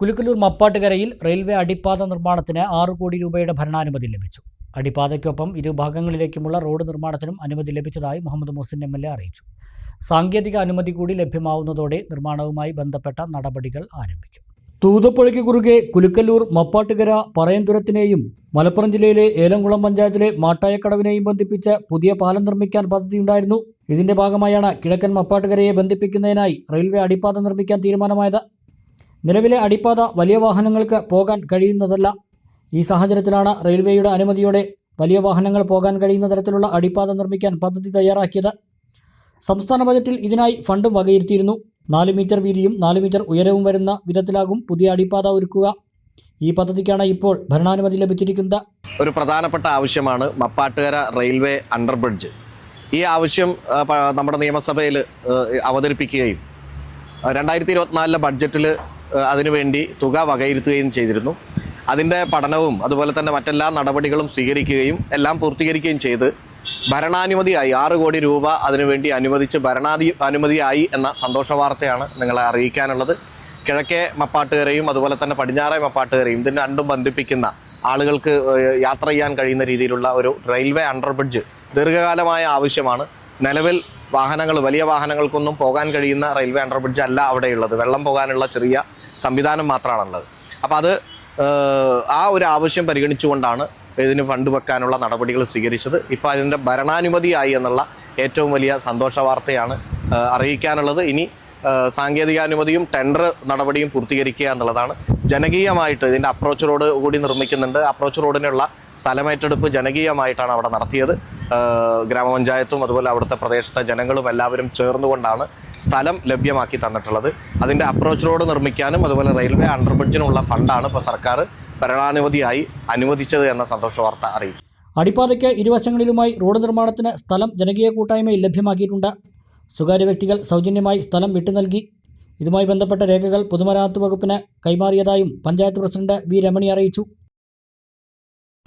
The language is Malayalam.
കുലുക്കലൂർ മപ്പാട്ടുകരയിൽ റെയിൽവേ അടിപ്പാത നിർമ്മാണത്തിന് ആറ് കോടി രൂപയുടെ ഭരണാനുമതി ലഭിച്ചു. അടിപ്പാതയ്ക്കൊപ്പം ഇരുഭാഗങ്ങളിലേക്കുമുള്ള റോഡ് നിർമ്മാണത്തിനും അനുമതി ലഭിച്ചതായി Muhammad Muhsin M L A അറിയിച്ചു. സാങ്കേതിക അനുമതി കൂടി ലഭ്യമാവുന്നതോടെ നിർമ്മാണവുമായി ബന്ധപ്പെട്ട നടപടികൾ ആരംഭിക്കും. തൂതപ്പുഴയ്ക്ക് കുറുകെ കുലുക്കല്ലൂർ മപ്പാട്ടുകര പറയന്തുരത്തിനെയും മലപ്പുറം ജില്ലയിലെ ഏലംകുളം പഞ്ചായത്തിലെ മാട്ടായക്കടവിനെയും ബന്ധിപ്പിച്ച് പുതിയ പാലം നിർമ്മിക്കാൻ പദ്ധതിയുണ്ടായിരുന്നു. ഇതിന്റെ ഭാഗമായാണ് കിഴക്കൻ മപ്പാട്ടുകരയെ ബന്ധിപ്പിക്കുന്നതിനായി റെയിൽവേ അടിപ്പാത നിർമ്മിക്കാൻ തീരുമാനമായത്. നിലവിലെ അടിപ്പാത വലിയ വാഹനങ്ങൾക്ക് പോകാൻ കഴിയുന്നതല്ല. ഈ സാഹചര്യത്തിലാണ് റെയിൽവേയുടെ അനുമതിയോടെ വലിയ വാഹനങ്ങൾ പോകാൻ കഴിയുന്ന തരത്തിലുള്ള അടിപ്പാത നിർമ്മിക്കാൻ പദ്ധതി തയ്യാറാക്കിയത്. സംസ്ഥാന ബജറ്റിൽ ഇതിനായി ഫണ്ടും വകയിരുത്തിയിരുന്നു. നാല് മീറ്റർ വീതിയും നാല് മീറ്റർ ഉയരവും വരുന്ന വിധത്തിലാകും പുതിയ അടിപ്പാത ഒരുക്കുക. ഈ പദ്ധതിക്കാണ് ഇപ്പോൾ ഭരണാനുമതി ലഭിച്ചിരിക്കുന്നത്. ഒരു പ്രധാനപ്പെട്ട ആവശ്യമാണ് മപ്പാട്ടുകര റെയിൽവേ അണ്ടർബ്രിഡ്ജ്. ഈ ആവശ്യം നമ്മുടെ നിയമസഭയിൽ അവതരിപ്പിക്കുകയും രണ്ടായിരത്തി ഇരുപത്തിനാലിലെ ബഡ്ജറ്റിൽ അതിനുവേണ്ടി തുക വകയിരുത്തുകയും ചെയ്തിരുന്നു. അതിന്റെ പഠനവും അതുപോലെ തന്നെ മറ്റെല്ലാ നടപടികളും സ്വീകരിക്കുകയും എല്ലാം പൂർത്തീകരിക്കുകയും ചെയ്ത് ഭരണാനുമതിയായി ആറ് കോടി രൂപ അതിനുവേണ്ടി അനുവദിച്ച് ഭരണാധി അനുമതിയായി എന്ന സന്തോഷ വാർത്തയാണ് നിങ്ങളെ അറിയിക്കാനുള്ളത്. കിഴക്കേ മപ്പാട്ടുകരയും അതുപോലെ തന്നെ പടിഞ്ഞാറേ മപ്പാട്ടുകരയും ഇതിന് രണ്ടും ബന്ധിപ്പിക്കുന്ന ആളുകൾക്ക് യാത്ര ചെയ്യാൻ കഴിയുന്ന രീതിയിലുള്ള ഒരു റെയിൽവേ അണ്ടർബ്രിഡ്ജ് ദീർഘകാലമായ ആവശ്യമാണ്. നിലവിൽ വാഹനങ്ങൾ വലിയ വാഹനങ്ങൾക്കൊന്നും പോകാൻ കഴിയുന്ന റെയിൽവേ അണ്ടർബ്രിഡ്ജ് അല്ല അവിടെയുള്ളത്. വെള്ളം പോകാനുള്ള ചെറിയ സംവിധാനം മാത്രമാണുള്ളത്. അപ്പോൾ അത് ആ ഒരു ആവശ്യം പരിഗണിച്ചുകൊണ്ടാണ് ഇതിന് ഫണ്ട് വെക്കാനുള്ള നടപടികൾ സ്വീകരിച്ചത്. ഇപ്പോൾ അതിന്റെ ഭരണാനുമതിയായി എന്നുള്ള ഏറ്റവും വലിയ സന്തോഷ വാർത്തയാണ് അറിയിക്കാനുള്ളത്. ഇനി സാങ്കേതികാനുമതിയും ടെൻഡർ നടപടിയും പൂർത്തീകരിക്കുക എന്നുള്ളതാണ്. ജനകീയമായിട്ട് ഇതിന്റെ അപ്രോച്ച് റോഡ് കൂടി നിർമ്മിക്കുന്നുണ്ട്. അപ്രോച്ച് റോഡിനുള്ള സ്ഥലമേറ്റെടുപ്പ് ജനകീയമായിട്ടാണ് അവിടെ നടത്തിയത്. ഗ്രാമപഞ്ചായത്തും അതുപോലെ അവിടുത്തെ പ്രദേശത്തെ ജനങ്ങളും എല്ലാവരും ചേർന്നുകൊണ്ടാണ് സ്ഥലം ലഭ്യമാക്കി തന്നിട്ടുള്ളത്. അതിന്റെ അപ്രോച്ച് റോഡ് നിർമ്മിക്കാനും അതുപോലെ റെയിൽവേ അണ്ടർബ്രിഡ്ജിനുള്ള ഫണ്ടാണ് ഇപ്പോൾ സർക്കാർ ഭരണാനുമതിയായി അനുവദിച്ചത് എന്ന സന്തോഷ വാർത്ത അറിയിച്ചു. അടിപ്പാതയ്ക്ക് ഇരുവശങ്ങളിലുമായി റോഡ് നിർമ്മാണത്തിന് സ്ഥലം ജനകീയ കൂട്ടായ്മയിൽ ലഭ്യമാക്കിയിട്ടുണ്ട്. സ്വകാര്യ വ്യക്തികൾ സൗജന്യമായി സ്ഥലം വിട്ടു നൽകി. ഇതുമായി ബന്ധപ്പെട്ട രേഖകൾ പൊതുമരാമത്ത് വകുപ്പിന് കൈമാറിയതായും പഞ്ചായത്ത് പ്രസിഡന്റ് വി രമണി അറിയിച്ചു.